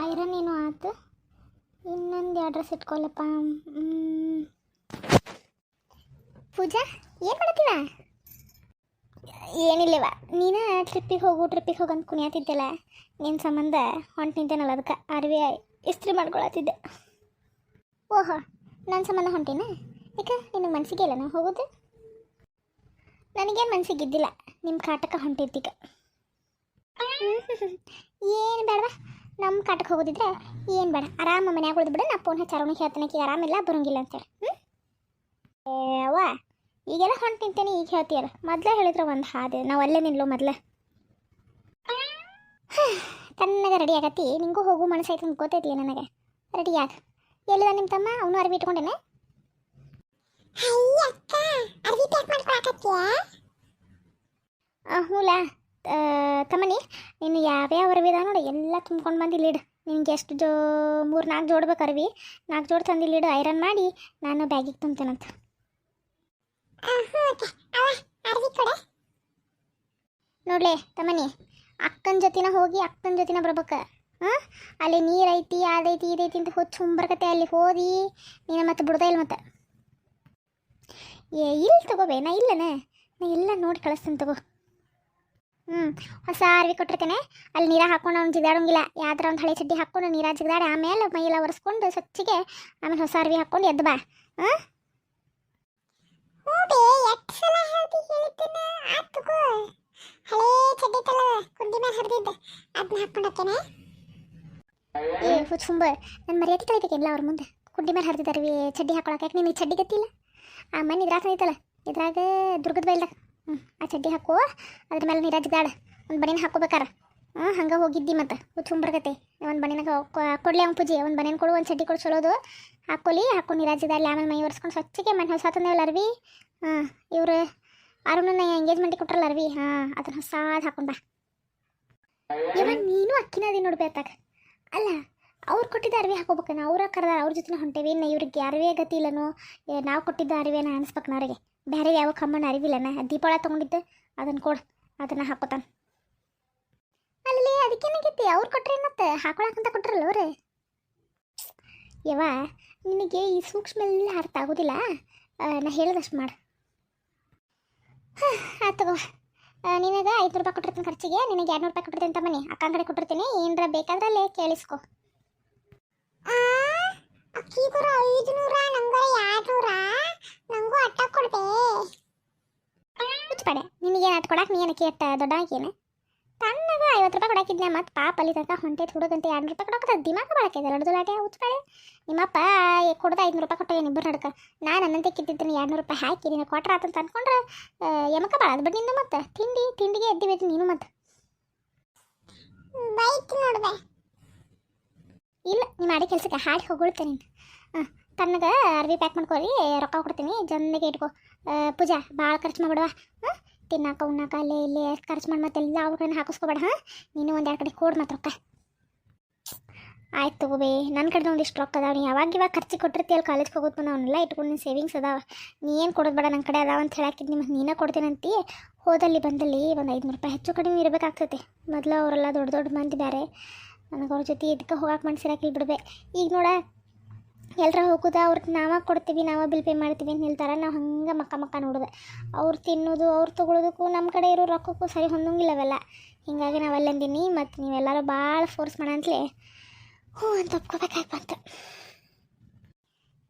Iron ಏನು ಆತು. ಇನ್ನೊಂದು ಅಡ್ರೆಸ್ ಮ್, ಪೂಜಾ ಏನು ಮಾಡತ್ತೀವ? ಏನಿಲ್ಲವ ನೀನು ಟ್ರಿಪ್ಪಿಗೆ ಹೋಗು ಟ್ರಿಪ್ಪಿಗೆ ಹೋಗು ಅಂತ ಕುಣಿಯತ್ತಿದ್ದೆಲ್ಲ ನಿನ್ನ ಸಂಬಂಧ ಹೊಂಟು ನಿಂತೇನಲ್ಲ ಅದಕ್ಕೆ ಅರ್ವಿ ಇಸ್ತ್ರಿ ಮಾಡ್ಕೊಳತ್ತಿದ್ದೆ. ಓಹೋ ನನ್ನ ಸಂಬಂಧ ಹೊಂಟೇನ? ಯಾಕೆ ನಿನಗೆ ಇಲ್ಲ ಇಲ್ಲನ ಹೋಗೋದು? ನನಗೇನು ಮನಸ್ಸಿಗೆ ಇದ್ದಿಲ್ಲ ನಿಮ್ಮ ಕಾಟಕ್ಕೆ ಹೊಂಟಿದ್ದೀಗ ಏನು ಬೇಡವಾ? ನಮ್ಮ ಕಾಟಕ್ಕೆ ಹೋಗೋದಿದ್ರೆ ಏನು ಬೇಡ. ಆರಾಮ ಮನ್ಯಾಗ ಉಳಿದು ಬಿಡು ನಾ ಫೋನ್ ಹಚ್ಚಾರೋಣ ಹೇಳ್ತಾನೆ ಈಗ ಆರಾಮಿಲ್ಲ ಬರೋಂಗಿಲ್ಲ ಅಂತೇಳಿ ಹ್ಞೂ ಅವ್ವ ಈಗೆಲ್ಲ ಹೊಂಟು ನಿಂತೇನೆ ಈಗ ಹೇಳ್ತೀಯಲ್ಲ. ಮೊದಲೇ ಹೇಳಿದ್ರೆ ಒಂದು ಹಾದಿ ನಾವು ಅಲ್ಲೇ ನಿಲ್ಲೋ ಮೊದಲೇ. ತನ್ನಗೆ ರೆಡಿ ಆಗತ್ತಿ ನಿಂಗೂ ಹೋಗು ಮನಸ್ಸೈತೆ ಅಂತ ಗೊತ್ತೈತಿ ನನಗೆ. ರೆಡಿ ಆಗ. ಎಲ್ಲಿದ ನಿಮ್ಮ ತಮ್ಮ? ಅವನು ಅರ್ವಿ ಇಟ್ಕೊಂಡೇನೆ? ಹ್ಞೂಲ ತಮ್ಮನಿ ನೀನು ಯಾವ್ಯಾವ ಅರ್ವಿ ಇದಾವ ನೋಡಿ ಎಲ್ಲ ತುಂಬ್ಕೊಂಡು ಬಂದು ಇಲ್ಲಿಡು ನಿನ್ಗೆ ಎಷ್ಟು ಜೋ ಮೂರು ನಾಲ್ಕು ಜೋಡ್ಬೇಕು ಅರ್ವಿ. ನಾಲ್ಕು ಜೋಡ್ ತಂದು ಇಲ್ಲಿಡು ಐರನ್ ಮಾಡಿ ನಾನು ಬ್ಯಾಗಿಗೆ ತುಂಬ್ತೇನಂತ. ನೋಡ್ಲೆ ತಮ್ಮನಿ ಅಕ್ಕನ ಜೊತಿನ ಹೋಗಿ ಅಕ್ಕನ ಜೊತಿನ ಬರ್ಬೇಕು. ಹಾಂ? ಅಲ್ಲಿ ನೀರು ಐತಿ ಅದೈತಿ ಇದೈತಿ ಅಂತ ಹೋಗಿ ಚುಂಬರ್ಕತೆ ಅಲ್ಲಿ ಹೋದಿ ನೀನು ಮತ್ತೆ ಬಿಡ್ದ ಇಲ್ಲ ಮತ್ತೆ. ಏ ಇಲ್ಲಿ ತಗೋಬೇ ನಾ ಇಲ್ಲನೇ? ನಾ ಎಲ್ಲ ನೋಡಿ ಕಳಿಸ್ತೀನಿ ತಗೋ. ಹ್ಞೂ ಹೊಸ ಅರ್ವಿ ಕೊಟ್ಟಿರ್ತೇನೆ. ಅಲ್ಲಿ ನೀರ ಹಾಕೊಂಡು ಅವ್ನು ಜಿಗಾಡೋಂಗಿಲ್ಲ. ಯಾವ್ದಾರ ಒಂದು ಹಳೆ ಚಡ್ಡಿ ಹಾಕ್ಕೊಂಡು ನೀರ ಜಿಗ್ದಾಡಿ ಆಮೇಲೆ ಮೈಲ ಒರೆಸ್ಕೊಂಡು ಸ್ವಚ್ಛಗೆ ಆಮೇಲೆ ಹೊಸ ಅರ್ವಿ ಹಾಕ್ಕೊಂಡು ಎದ್ದು ಬಾ. ಹಾಂ? ಏ ಹುಚ್ಚುಂಬ ನನ್ನ ಮರ್ಯಾದೆ ಕಳಿಬೇಕಿಲ್ಲ ಅವ್ರ ಮುಂದೆ? ಕುಂಡಿ ಮೇಲೆ ಹರಿದಿದ್ದಾರೆ ಚಡ್ಡಿ ಹಾಕೊಳಕ್ಕೆ ಯಾಕೆ ನೀನು ಚಡ್ಡಿ ಗತ್ತಿಲ್ಲ? ಆ ಮನೆ ಇದ್ರಾಗ ಐತಲ್ಲ ಇದ್ರಾಗ ದುರ್ಗದ ಬೈಲ್ದಾಗ ಹ್ಞೂ ಆ ಚಡ್ಡಿ ಹಾಕು. ಅದ್ರ ಮೇಲೆ ನೀರಾಜ್ ಗಾಡ, ಒಂದು ಬನಿನ ಹಾಕೋಬೇಕಾರ. ಹ್ಞೂ ಹಂಗೆ ಹೋಗಿದ್ದಿ ಮತ್ತೆ. ಹುಚ್ಚುಂಬರ್ಗತೆ ಒಂದು ಬನಿನಾಗ ಕೊಡ್ಲಿ ಅವ್ನು ಪೂಜೆ. ಒಂದು ಬನಿನ ಕೊಡು, ಒಂದು ಚಡ್ಡಿ ಕೊಡು, ಚಲೋದು. ಹಾಕೊಲಿ ಹಾಕೊಂಡು ನೀರಾಜಿದಲ್ಲಿ ಆಮೇಲೆ ಮೈ ಒರೆಸ್ಕೊಂಡು ಸ್ವಚ್ಛಗೆ ಮನೆ ಹೊಸ ತಂದೇವಲ್ಲ ಅರ್ವಿ. ಹಾಂ, ಇವರು ಅರುಣನ ಎಂಗೇಜ್ಮೆಂಟಿಗೆ ಕೊಟ್ರಲ್ಲ ಅರ್ವಿ. ಹಾಂ ಅದನ್ನ ಹೊಸಾದ್ ಹಾಕೊಂಡ ಬಾ. ಇವಾಗ ನೀನು ಅಕ್ಕಿನ ಅದಿ ಅಲ್ಲ, ಅವ್ರು ಕೊಟ್ಟಿದ್ದ ಅರಿವೆ ಹಾಕೋಬೇಕನ. ಅವ್ರ ಕರೆದಾರ, ಅವ್ರ ಜೊತೆ ಹೊಂಟೇವಿ. ಇನ್ನು ಇವ್ರಿಗೆ ಅರಿವೆ ಗತಿ ಇಲ್ಲನೋ. ನಾವು ಕೊಟ್ಟಿದ್ದ ಅರಿವೆನ ಅನ್ಸ್ಬೇಕು ಅವ್ರಿಗೆ. ಬೇರೆ ಯಾವ ಕಮ್ಮನ ಅರಿವಿಲ್ಲನ? ದೀಪಾವಳಿ ತೊಗೊಂಡಿದ್ದೆ ಅದನ್ನ ಕೊಡು ಅದನ್ನ ಹಾಕೋತಾನ. ಅಲ್ಲಿ ಅದಕ್ಕೇನಾಗೈತಿ ಅವ್ರು ಕೊಟ್ರೆ ಮತ್ತೆ ಹಾಕೊಳಕಂತ ಕೊಟ್ರಲ್ಲ ಅವ್ರೆ. ಯವಾ ನಿನಗೆ ಈ ಸೂಕ್ಷ್ಮ ಅರ್ಥ ಆಗೋದಿಲ್ಲ? ಆ, ನಾ ಹೇಳಿದಷ್ಟು ಮಾಡು. ಆಯ್ತು ತಗೋ. ನಿನಗೆ ಐದು ರೂಪಾಯಿ ಕೊಟ್ಟಿರ್ತೀನಿ ಖರ್ಚಿಗೆ. ನಿನಗೆ ಎರಡು ರೂಪಾಯಿ ಕೊಟ್ಟಿರ್ತೀನಿ ಅಂತ ಮನೆ ಅಕ್ಕ ಕಡೆ ಕೊಟ್ಟಿರ್ತೀನಿ. ಏನರ ಬೇಕಾದ್ರೆ ಅಲ್ಲೇ ಕೇಳಿಸ್ಕೊ ಐದುನೂರ ನಂಗರ ಎರಡ್ನೂರ. ನಂಗೂ ಹುಚ್ಚಪಡೆ ನಿನಗೆ ಅದು ಕೊಡಕ್ಕೆ ನೀನು ಏನಕ್ಕೆ ಅಟ್ಟ ದೊಡ್ಡ ಆಕೇನೆ ತಣ್ಣಗ ಐವತ್ತು ರೂಪಾಯಿ ಕೊಡಾಕಿದ್ನೆ ಮತ್ತು ಪಾಪ ಅಲ್ಲಿ ತನಕ ಹೊಂಟೈತೆ ಹುಡುಗಂತ ಎರಡು ರೂಪಾಯಿ ಕೊಡಕ್ಕೆ ದಿಮಾಕ ಬಳಕೆ ಎರಡು ಲಾಟೆ ಹುಚ್ಚಪಡೆ ನಿಮ್ಮಪ್ಪ ಕೊಡದ ಐದುನೂರು ರೂಪಾಯಿ ಕೊಟ್ಟ ಇಬ್ಬರು ನಡ್ಕ. ನಾನು ಅನ್ನಂತೆ ಕಿತ್ತಿದ್ದೀನಿ ಎರಡು ರೂಪಾಯಿ ಹಾಕಿ ನೀನು ಕೊಟ್ರ ಆತಂತ ಅನ್ಕೊಂಡ್ರೆ ಯಮಕ ಬಾಳ ಅದು ನಿಂದು ಮತ್ತೆ ತಿಂಡಿ, ತಿಂಡಿಗೆ ಎದ್ದಿಬೇಕು ನೀನು ಮತ್ತೆ ಬೈಕ್ ನೋಡ್ದೆ. ಇಲ್ಲ ನಿಮ್ಮ ಮಾಡಿ ಕೆಲ್ಸಕ್ಕೆ ಹಾಡಿ ಹೊಗಳ್ತೇನೆ ಹಾಂ ತನ್ನಗೆ ಅರ್ವಿ ಪ್ಯಾಕ್ ಮಾಡ್ಕೊರಿ ರೊಕ್ಕ ಕೊಡ್ತೀನಿ ಜಂದಿಗೆ ಇಟ್ಕೊ. ಪೂಜಾ ಭಾಳ ಖರ್ಚು ಮಾಡ್ಬಿಡವ ಹಾಂ? ತಿನ್ನಾಕ, ಉಣ್ಣಾಕ, ಅಲ್ಲೇ ಇಲ್ಲೇ ಖರ್ಚು ಮಾಡಿ ಮತ್ತೆಲ್ಲ ಅವ್ರನ್ನ ಹಾಕಿಸ್ಕೊಬೇಡ, ಹಾಂ? ನೀನು ಒಂದು ಎರಡು ಕಡೆ ಕೊಡು ಮತ್ತೆ ರೊಕ್ಕ. ಆಯ್ತು ತಗೋಬೇ ನನ್ನ ಕಡೆ ಒಂದಿಷ್ಟು ರೊಕ್ಕ ಅದಾವ, ನೀ ಯಾವಾಗ ಇವಾಗ ಖರ್ಚಿಗೆ ಕೊಟ್ಟಿರ್ತೀಯಲ್ಲ ಕಾಲೇಜ್ಗೆ ಹೋಗೋದು ಬಂದು ಅವನ್ನೆಲ್ಲ ಇಟ್ಕೊಂಡು ಸೇವಿಂಗ್ಸ್ ಅದಾವ. ನೀ ಏನು ಕೊಡೋದು ಬೇಡ ನನ್ನ ಕಡೆ ಅದಾವ ಅಂತ ಹೇಳಾಕಿದ್ದು ನಿಮ್ಗೆ ನೀನೇ ಕೊಡ್ತೀನಂತಿ ಹೋದಲ್ಲಿ ಬಂದಲ್ಲಿ ಒಂದು ಐದುನೂರು ರೂಪಾಯಿ ಹೆಚ್ಚು ಕಡಿಮೆ ಇರಬೇಕಾಗ್ತೈತಿ. ಮೊದಲು ಅವರೆಲ್ಲ ದೊಡ್ಡ ದೊಡ್ಡ ಮಂದಿ ಬೇರೆ ನನಗೆ ಅವ್ರ ಜೊತೆ ಇದಕ್ಕೆ ಹೋಗಕ್ಕೆ ಮನಸ್ಸಿರಾಕಿಲ್ಲ ಬಿಡ್ಬೆ ಈಗ ನೋಡ ಎಲ್ಲರ ಹೋಗೋದ ಅವ್ರಿಗೆ ನಾವ ಕೊಡ್ತೀವಿ, ನಾವ ಬಿಲ್ ಪೇ ಮಾಡ್ತೀವಿ ಅಂತ ಹೇಳ್ತಾರೆ. ನಾವು ಹಂಗೆ ಮಕ್ಕ ಮಕ್ಕ ನೋಡುದ. ಅವ್ರು ತಿನ್ನೋದು, ಅವ್ರು ತೊಗೊಳೋದಕ್ಕೂ ನಮ್ಮ ಕಡೆ ಇರೋ ರೊಕ್ಕಕ್ಕೂ ಸರಿ ಹೊಂದಂಗಿಲ್ಲ ಅವೆಲ್ಲ. ಹಿಂಗಾಗಿ ನಾವು ಅಲ್ಲಂದೀನಿ ಮತ್ತು ನೀವೆಲ್ಲರೂ ಭಾಳ ಫೋರ್ಸ್ ಮಾಡಂತಲೇ. ಹ್ಞೂ ಅಂತ ಒಪ್ಕೋಬೇಕಾಗಿ ಬಂತು.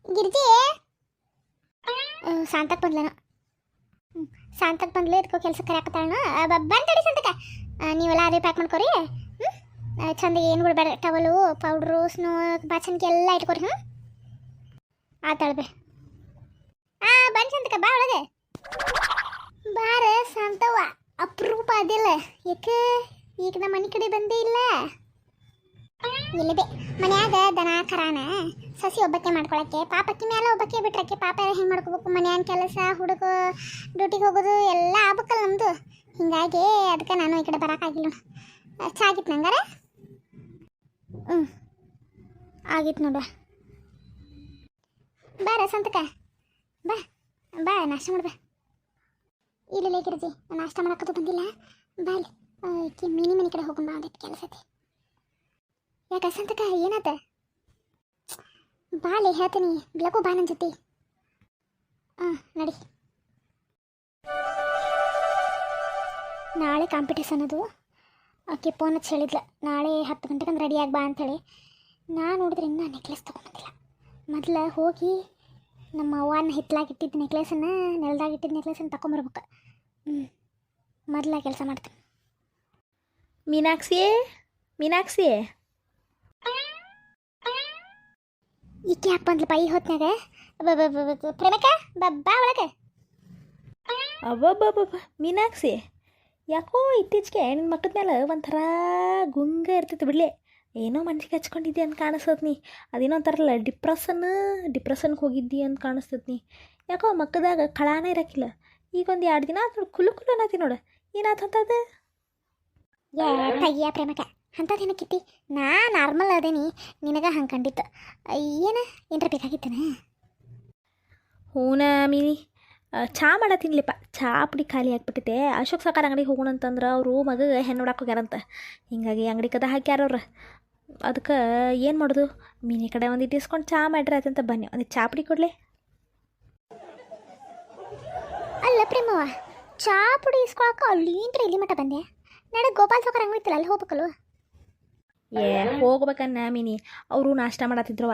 ಗಿರ್ಜಿ! ಶಾಂತಕ್ಕೆ ಬಂದ್ಲೇನ? ಹ್ಞೂ ಶಾಂತಕ್ಕೆ ಬಂದ್ಲೆ ಇದಕ್ಕೋ ಕೆಲಸ ಕರೆಯಾಕತ್ತಾಳ ಬಂತಡಿ ಶಾಂತಕ ನೀವೆಲ್ಲ ಅದೇ ಪ್ಯಾಕ್ ಮಾಡ್ಕೊರಿ. ಹ್ಞೂ ಚಂದ ಏನು ಬಿಡಬೇಡ ಟವಲು ಪೌಡ್ರು ಸ್ನೋ ಬಾಚನ್ಗೆ ಎಲ್ಲ ಇಟ್ಕೊರಿ ಹ್ಞೂ ಆತಾಳ್ಬೆ ಆ ಚಂದಕ ಬಾ ಒಳಗೆ. ಬಾರ ಸಂತವ ಅಪರೂಪ ಅದಿಲ್ಲ. ಯಾಕೆ? ಈಗ ನಮ್ಮ ಮನೆ ಕಡೆ ಬಂದೇ ಇಲ್ಲ. ಇಲ್ಲದೆ, ಮನ್ಯಾಗ ದನ, ಕರಾನ ಸಸಿ ಒಬ್ಬಕ್ಕೆ ಮಾಡ್ಕೊಳಕ್ಕೆ, ಪಾಪಕ್ಕಿ ಮೇಲೆ ಒಬ್ಬಕ್ಕೆ ಬಿಟ್ರಕ್ಕೆ ಪಾಪ ಹೆಂಗೆ ಮಾಡ್ಕೋಬೇಕು? ಮನ್ಯಾನ ಕೆಲಸ, ಹುಡುಗ, ಡ್ಯೂಟಿಗೆ ಹೋಗೋದು ಎಲ್ಲ ಆಗ್ಬೇಕಲ್ಲ ನಮ್ಮದು ಹಿಂಗಾಗಿ ಅದಕ್ಕೆ ನಾನು ಈ ಕಡೆ ಬರೋಕ್ಕಾಗಿಲ್ಲ ನೋಡು. ಚಾ ಆಗಿತ್ತು ನಂಗಾರ? ಹ್ಞೂ ಆಗಿತ್ತು ನೋಡುವ. ಬಾ ರಸಂತಕ ಬಾ ಬಾ, ನಾಷ್ಟ ಮಾಡ್ಬಾ ಇಲ್ಲ ಲೇಕಿರ್ಜಿ ನಾಷ್ಟ ಮಾಡಕ್ಕದು ಬಂದಿಲ್ಲ. ಬಾ ಇಲ್ಲಿ. ಮಿನಿ ಮಿನಿ ಕಡೆ ಹೋಗೋಣ ಬಾ ಅದಕ್ಕೆ ಕೆಲಸ ಐತಿ ಯಾಕೆ ಸಂತಕ ಏನಾತ? ಬಾಲಿ ಹೇಳ್ತೀನಿ. ಲಘು ಬಾ ನನ್ನ ಜೊತೆ. ಹಾಂ ನಡಿ. ನಾಳೆ ಕಾಂಪಿಟೇಷನ್ ಅದು. ಆಕೆ ಫೋನ್ ಹಚ್ಚಿ ಹೇಳಿದ್ಲ, ನಾಳೆ ಹತ್ತು ಗಂಟೆಗೆ ರೆಡಿ ಆಗಿ ಬಾ ಅಂಥೇಳಿ ನಾನು ನೋಡಿದ್ರೆ ಇನ್ನೂ ನೆಕ್ಲೆಸ್ ತೊಗೊಂಬಂದಿಲ್ಲ ಮೊದಲ ಹೋಗಿ ನಮ್ಮ ಅವ್ವನ ಹಿತ್ಲಾಗಿಟ್ಟಿದ್ದ ನೆಕ್ಲೆಸನ್ನು ನೆಲದಾಗಿಟ್ಟಿದ್ದ ನೆಕ್ಲೆಸನ್ನು ತಗೊಂಬರ್ಬೇಕು ಹ್ಞೂ ಮೊದಲ ಕೆಲಸ ಮಾಡ್ತೀನಿ. ಮೀನಾಕ್ಷಿಯೇ? ಮೀನಾಕ್ಷಿಯೇ? ಈಕೆ ಯಾಕೆ ಬಂದ್ಲಪ್ಪ ಈ ಹೊತ್ನಾಗ ಪ್ರೇಮಕ ಬಾ ಒಳಗೆ. ಅಬ್ಬಬ್ಬಬ್ಬ ಮೀನಾಕ್ಷಿ. ಯಾಕೋ ಇತ್ತೀಚೆಗೆ ನಿನ್ನ ಮಕ್ಕದ ಮೇಲೆ ಒಂಥರ ಗುಂಗ ಇರ್ತೈತೆ ಬಿಡ್ಲಿ. ಏನೋ ಮನ್ಸಿಗೆ ಹಚ್ಕೊಂಡಿದ್ದೆ ಅಂತ ಕಾಣಿಸ್ತದ ನೀ ಅದೇನೋ ಅಂತಾರಲ್ಲ ಡಿಪ್ರೆಷನ್ ಡಿಪ್ರೆಷನ್ಗೆ ಹೋಗಿದ್ದಿ ಅಂತ ಕಾಣಿಸ್ತದ ನೀ ಯಾಕೋ ಮಕ್ಕದಾಗ ಕಳಾನೇ ಇರಕ್ಕಿಲ್ಲ ಈಗ ಒಂದು ಎರಡು ದಿನ ಆತು ಕುಲು ಕುಲು ಅನ್ನತಿ ನೋಡು. ಏನಾಯ್ತು ಯಾ ತಯ್ಯ ಪ್ರೇಮಕ ಅಂಥದ್ದೇನಕ್ಕಿತ್ತಿ ನಾ ನಾರ್ಮಲ್ ಅದೇನಿ ನಿನಗೆ ಹಂಗೆ ಕಂಡಿತ್ತು ಏನ ಏನರ ಬೇಕಾಗಿತ್ತನ? ಹೂನ ಮೀನಿ. ಆ, ಮಾಡ ತಿನ್ಲಿಪ್ಪ. ಚಾ ಪುಡಿ ಖಾಲಿ ಆಗಿಬಿಟ್ಟಿದೆ. ಅಶೋಕ್ ಸಾಕಾರ ಅಂಗಡಿಗೆ ಹೋಗೋಣ ಅಂತಂದ್ರೆ ಅವರು ಮಗಗೆ ಹೆಣ್ಣು ನೋಡಕ್ಕೆ ಹೋಗ್ಯಾರಂತ. ಹಿಂಗಾಗಿ ಅಂಗಡಿ ಕದ ಹಾಕ್ಯಾರ ಅವ್ರು. ಅದಕ್ಕೆ ಏನು ಮಾಡೋದು? ಮೀನಿ ಕಡೆ ಒಂದು ಇಟ್ಟಿಸ್ಕೊಂಡು ಚಾ ಮಾಡ್ರಿ ಅದಂತ ಬನ್ನಿ. ಒಂದು ಚಾ ಪುಡಿ ಕೊಡಲಿ. ಅಲ್ಲ ಪ್ರೇಮವ ಚಾ ಪುಡಿ ಇಸ್ಕೊಳಕ್ಕೆ ಅಲ್ಲಿಂದ್ರೆ ಇಲ್ಲಿ ಮಟ್ಟ ಬಂದೆ? ನಡೆ ಗೋಪಾಲ್ ಸಾಕರ್ ಅಂಗಡಿ ಇತ್ತಲ್ಲ ಅಲ್ಲಿ ಹೋಗ್ಬೇಕಲ್ವ? ಏ ಹೋಗ್ಬೇಕನ್ನ ಮಿನಿ. ಅವರು ನಾಷ್ಟ ಮಾಡತ್ತಿದ್ರವ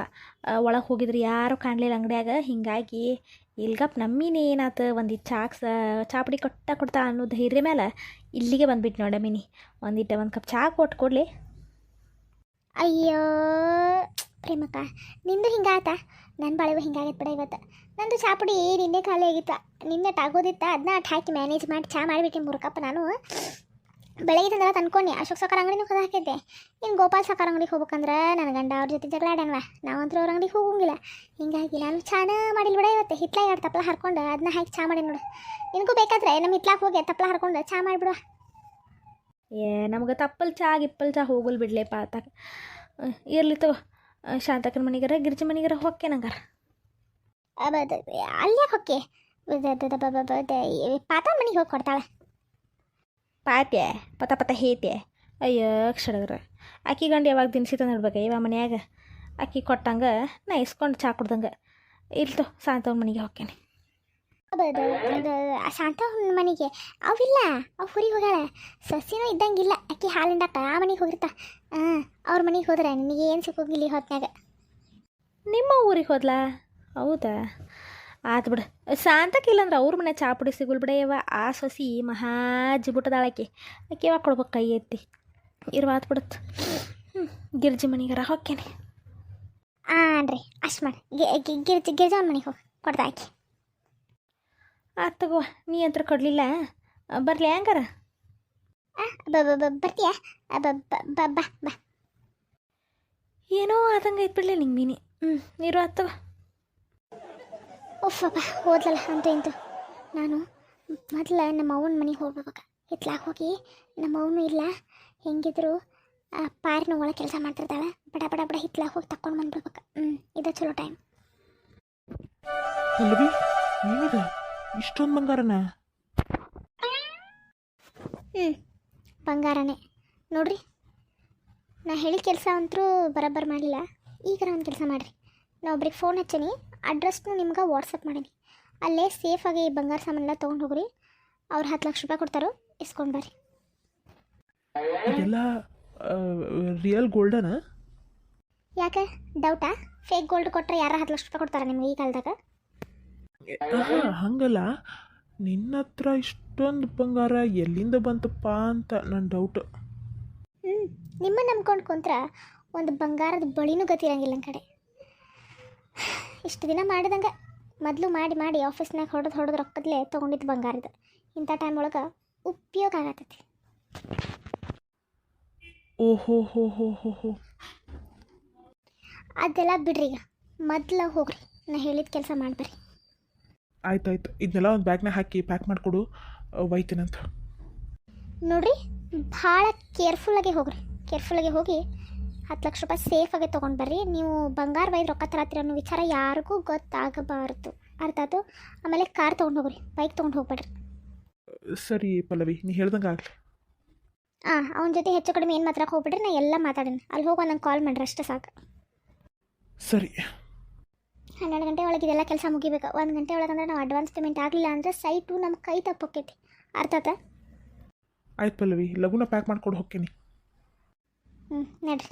ಒಳಗೆ ಹೋಗಿದ್ರು ಯಾರು ಕಾಣಲಿಲ್ಲ ಅಂಗಡಿಯಾಗ. ಹಿಂಗಾಗಿ ಇಲ್ಗಪ್ಪ ನಮ್ಮಿನಿ ಏನಾತ? ಒಂದಿಟ್ಟು ಚಾಕ್ಸ ಚಾಪುಡಿ ಕೊಟ್ಟ ಕೊಡ್ತಾ ಅನ್ನೋ ಧೈರ್ಯ ಮೇಲೆ ಇಲ್ಲಿಗೆ ಬಂದ್ಬಿಟ್ಟು ನೋಡ ಮಿನಿ. ಒಂದಿಟ್ಟ ಒಂದು ಕಪ್ ಚಾ ಕೊಟ್ಟು ಕೊಡಲಿ. ಅಯ್ಯೋ ಪ್ರೇಮಕ್ಕ ನಿಂದು ಹಿಂಗಾತ ನನ್ನ ಬಾಳೆವು ಹಿಂಗಾಗತ್ತೆ ಬಿಡ ಇವತ್ತು. ನಂದು ಚಾಪುಡಿ ನಿನ್ನೆ ಖಾಲಿ ಆಗಿತ್ತ. ನಿನ್ನೆ ಟಾಗೋದಿತ್ತ ಅದನ್ನ ಅಟ್ ಹಾಕಿ ಮ್ಯಾನೇಜ್ ಮಾಡಿ ಚಾ ಮಾಡಿಬಿಟ್ಟು ಮೂರು ಕಪ್ ನಾನು. ಬೆಳಗ್ಗೆ ತಂದ್ರೆ ತಂದ್ಕೊಂಡು. ಅಶೋಕ್ ಸಾಕಾರ ಅಂಗಡಿನೂ ಕದ ಹಾಕಿದ್ದೆ. ಇನ್ನು ಗೋಪಾಲ್ ಸಕಾರ ಅಂಗಡಿಗೆ ಹೋಗ್ಬೇಕಂದ್ರೆ ನನ್ನ ಗಂಡ ಅವ್ರ ಜೊತೆ ಜಗಳ ಆಡನ್ವ ನಾವಂತೂ ಅವ್ರ ಅಂಗಡಿಗೆ ಹೋಗಂಗಿಲ್ಲ. ಹಿಂಗಾಗಿ ನಾನು ಚಾನ ಮಾಡಿಲ್ಲ ಬಿಡ ಇವತ್ತು. ಹಿತ್ಲ ಎರಡು ತಪ್ಪಲ ಹರ್ಕೊಂಡು ಅದನ್ನ ಹಾಕಿ ಚಾ ಮಾಡಿ ನೋಡು. ನಿನಗೂ ಬೇಕಾದ್ರೆ ನಮ್ಮ ಹಿತ್ಲಾಕ್ ಹೋಗಿ ತಪ್ಪಲ ಹರ್ಕೊಂಡು ಚಾ ಮಾಡಿಬಿಡುವ ಏ ನಮ್ಗೆ ತಪ್ಪಲ್ ಚಾ ಗಿಪ್ಪಲ್ ಚಾ ಹೋಗಲ್ ಬಿಡ್ಲೇಪ್ಪ ಆತ. ಇರ್ಲಿ ತಗೋ. ಶಾಂತಕನ ಮನೆಗಾರ ಗಿರ್ಜಿ ಮನೆಗಾರ ಹೊಕ್ಕೆ? ನಂಗಾರ ಅಲ್ಲೇ ಹೊಕ್ಕೆ ಪಾತ ಮನೆಗೆ ಹೋಗಿ ಕೊಡ್ತಾಳೆ. ಪಾತ್ಯ ಪತ ಪತ ಹೇತ್ಯ. ಅಯ್ಯೋ ಕ್ಷಡಗ್ರ ಅಕ್ಕಿ ಗಂಡು ಯಾವಾಗ ದಿನಸಿ ನೋಡ್ಬೇಕು ಇವ ಮನ್ಯಾಗ. ಅಕ್ಕಿ ಕೊಟ್ಟಂಗೆ ನಾ ಇಸ್ಕೊಂಡು ಚಾ ಕುಡ್ದಂಗೆ. ಇಲ್ತು ಶಾಂತವ್ನ ಮನೆಗೆ ಹೋಗ್ತೇನೆ ಶಾಂತ ಮನೆಗೆ. ಅವಿಲ್ಲ ಅವು ಹುರಿಗೆ ಹೋಗ್ಯಾಳ. ಸಸಿನೂ ಇದ್ದಂಗಿಲ್ಲ. ಅಕ್ಕಿ ಹಾಲಿಂದ ಆ ಮನೆಗೆ ಹೋಗಿರ್ತಾ. ಹಾಂ ಅವ್ರ ಮನೆಗೆ ಹೋದ್ರೆ ನಿನಗೆ ಏನು ಸಿಕ್ಕೋಗಿಲ್ಲ ಹೊತ್ನಾಗ ನಿಮ್ಮ ಊರಿಗೆ ಹೋದ್ಲಾ? ಹೌದಾ? ಆತು ಬಿಡು. ಶಾಂತಕ್ಕಿಲ್ಲ ಅಂದ್ರೆ ಅವ್ರ ಮನೆ ಚಾ ಪುಡಿ ಸಿಗುಲ್ ಬಿಡ ಆ ಸೊಸಿ ಮಹಾ ಜಿಬುಟದಾಳಕ್ಕೆ ಆಕೆ ಯಾವಾಗ ಕೊಡ್ಬೇಕು ಕೈ ಎತ್ತಿ. ಇರ್ವಾತ್ ಬಿಡುತ್ತೆ ಹ್ಞೂ ಗಿರ್ಜಿ ಮನೆಗಾರ ಹೊಕ್ಕೇನೆ. ಆನ್ರಿ ಅಷ್ಟು ಮಾಡಿ. ಗಿರ್ಜಿ ಗಿರ್ಜವನ ಮನೆಗೆ ಹೋಗಿ. ಕೊಡ್ದ ಆಕೆ. ಆತ್ ತಗೋ ನೀ ಅಂತ ಕೊಡಲಿಲ್ಲ? ಬರಲಿ ಹೆಂಗಾರ ಬರ್ತೀಯಾ? ಬ ಏನೋ ಆದಂಗೆ ಇದ್ಬಿಡ್ಲಿ ಬಿಡ್ಲಿ ನಿಂಗೆ ಮೀನಿ. ಹ್ಞೂ ನೀರು ತಗೋ ಉಫ್ಫಪ್ಪ ಹೋದ್ಲಲ್ಲ ಅಂತೂ ಇಂತು ನಾನು ಮೊದಲ ನಮ್ಮ ಅವ್ವನ ಮನೆಗೆ ಹೋಗ್ಬೇಕು ಇತ್ಲಾಗ ಹೋಗಿ ನಮ್ಮ ಅವನು ಇಲ್ಲ ಹೆಂಗಿದ್ರು ಪಾರಿನ ಒಳಗೆ ಕೆಲಸ ಮಾಡ್ತಿರ್ತಾಳೆ. ಬಡ ಬಡ ಬಡ ಹಿತ್ಲಾಗ ಹೋಗಿ ತಕೊಂಡು ಬಂದ್ಬಿಡ್ಬೇಕು. ಹ್ಞೂ ಇದು ಚಲೋ ಟೈಮ್ ಪಲ್ಲವಿ ಏನಿದೆ? ಇಷ್ಟೊಂದು ಬಂಗಾರನ? ಹ್ಞೂ ಬಂಗಾರನೇ. ನೋಡ್ರಿ ನಾ ಹೇಳಿ ಕೆಲಸ ಅಂತರೂ ಬರೋಬ್ಬರ ಮಾಡಿಲ್ಲ ಈಗ ಒಂದು ಕೆಲಸ ಮಾಡಿರಿ. ನಾ ಒಬ್ರಿಗೆ ಫೋನ್ ಹಚ್ಚೀನಿ. ಅಡ್ರೆಸ್ನು ನಿಮ್ಗೆ ವಾಟ್ಸಪ್ ಮಾಡೀನಿ. ಅಲ್ಲೇ ಸೇಫಾಗಿ ಈ ಬಂಗಾರ ಸಾಮಾನೆಲ್ಲ ತೊಗೊಂಡು ಹೋಗ್ರಿ. ಅವ್ರು ಹತ್ತು ಲಕ್ಷ ರೂಪಾಯಿ ಕೊಡ್ತಾರೋ ಇಸ್ಕೊಂಡು ಬರ್ರಿ. ಇದೆಲ್ಲ ರಿಯಲ್ ಗೋಲ್ಡನ ಯಾಕೆ? ಡೌಟಾ ಫೇಕ್ ಗೋಲ್ಡ್ ಕೊಟ್ಟರೆ ಯಾರು ಹತ್ತು ಲಕ್ಷ ರೂಪಾಯಿ ಕೊಡ್ತಾರೆ ನಿಮ್ಗೆ ಈ ಕಾಲದಾಗ? ಹಂಗಲ್ಲ. ನಿನ್ನ ಹತ್ರ ಇಷ್ಟೊಂದು ಬಂಗಾರ ಎಲ್ಲಿಂದ ಬಂತಪ್ಪ ಅಂತ ನನ್ನ ಡೌಟ್ ಹ್ಞೂ ನಿಮ್ಮ ನಂಬ್ಕೊಂಡು ಕುಂತ್ರ ಒಂದು ಬಂಗಾರದ ಬಳಿನೂ ಗತಿ ಇರಂಗಿಲ್ಲ ಕಡೆ. ಇಷ್ಟು ದಿನ ಮಾಡಿದಂಗೆ ಮೊದಲು ಮಾಡಿ ಮಾಡಿ ಆಫೀಸ್ನಾಗ ಹೊಡೆದು ಹೊಡೆದು ರೊಕ್ಕದಲ್ಲೇ ತೊಗೊಂಡಿದ್ದು ಬಂಗಾರದ. ಇಂಥ ಟೈಮ್ ಒಳಗೆ ಉಪಯೋಗ ಆಗತ್ತೈತಿ. ಓಹೋ ಹೋ ಹೋ ಹೋ ಹೋ. ಅದೆಲ್ಲ ಬಿಡ್ರಿ ಈಗ. ಮೊದಲು ಹೋಗ್ರಿ. ನಾ ಹೇಳಿದ ಕೆಲಸ ಮಾಡ್ಬರಿ ಆಯ್ತಾಯ್ತು ಇದನ್ನೆಲ್ಲ ಒಂದು ಬ್ಯಾಗ್ನಾಗ ಹಾಕಿ ಪ್ಯಾಕ್ ಮಾಡಿಕೊಡು ಒಯ್ತೀನಂತ ನೋಡ್ರಿ ಭಾಳ ಕೇರ್ಫುಲ್ಲಾಗಿ ಹೋಗ್ರಿ. ಕೇರ್ಫುಲ್ಲಾಗಿ ಹೋಗಿ ಹತ್ತು ಲಕ್ಷ ರೂಪಾಯಿ ಸೇಫಾಗಿ ತೊಗೊಂಡು ಬರ್ರಿ. ನೀವು ಬಂಗಾರ ಬೈದು ರೊಕ್ಕ ತರತ್ತೀರ ಅನ್ನೋ ವಿಚಾರ ಯಾರಿಗೂ ಗೊತ್ತಾಗಬಾರ್ದು. ಅರ್ಥ ಅದು ಆಮೇಲೆ ಕಾರ್ ತೊಗೊಂಡು ಹೋಗ್ರಿ ಬೈಕ್ ತೊಗೊಂಡು ಹೋಗ್ಬೇಡ್ರಿ. ಸರಿ ಪಲ್ಲವಿ ನೀ ಹೇಳ್ದಂಗೆ ಆಗಲಿ. ಹಾಂ ಅವನ ಜೊತೆ ಹೆಚ್ಚು ಕಡಿಮೆ ಏನು ಮಾತಾಡಕ್ಕೆ ಹೋಗ್ಬಿಡ್ರಿ ನಾ ಎಲ್ಲ ಮಾತಾಡೋಣ ಅಲ್ಲಿ ಹೋಗಿ ನಂಗೆ ಕಾಲ್ ಮಾಡ್ರಿ ಅಷ್ಟೇ ಸಾಕು. ಸರಿ. ಹನ್ನೆರಡು ಗಂಟೆ ಒಳಗೆ ಇದೆಲ್ಲ ಕೆಲಸ ಮುಗಿಬೇಕು. ಒಂದು ಗಂಟೆ ಒಳಗೆ ಅಂದ್ರೆ ನಾವು ಅಡ್ವಾನ್ಸ್ ಪೇಮೆಂಟ್ ಆಗಲಿಲ್ಲ ಅಂದ್ರೆ ಸೈಟು ನಮ್ಮ ಕೈ ತಪ್ಪೋಕೈತಿ. ಅರ್ಥ ಆಯ್ತು? ಪಲ್ಲವಿ ಲಗುನ ಪ್ಯಾಕ್ ಮಾಡ್ಕೊಂಡು ಹೋಗ್ತೀನಿ ಹ್ಞೂ ನಡ್ರಿ.